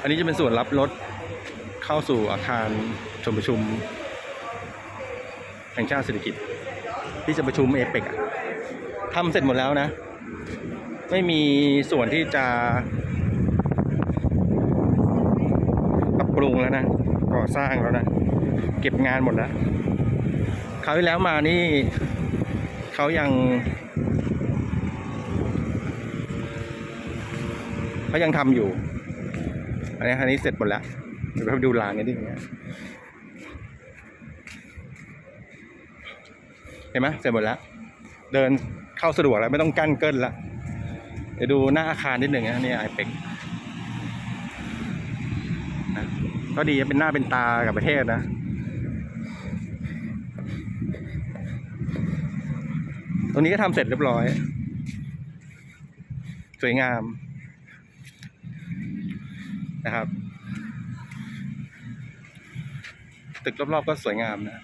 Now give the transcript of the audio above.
อันนี้จะเป็นส่วนรับรถเข้าสู่อาคารชมประชุม แห่งชาติเศรษฐกิจ ที่จะประชุมเอเปกทำเสร็จหมดแล้วนะ ไม่มีส่วนที่จะปรับปรุงแล้วนะก่อสร้างแล้วนะ เก็บงานหมดแล้วคราวที่แล้วมานี่เขายังเขายังทำอยู่ อันนี้อันนี้เสร็จหมดแล้วเดี๋ยวไปดูลานกันดิอย่างเห็นไหมเสร็จหมดแล้ว เดินเข้าสะดวกแล้วไม่ต้องกั้นเกิ้ละเดี๋ยวดูหน้าอาคารนิดหนึ่งนะนี่ไอเป็กก็ดีเป็นหน้าเป็นตากับประเทศนะตรงนี้ก็ทำเสร็จเรียบร้อย สวยงาม นะครับ ตึกรอบๆก็สวยงามนะ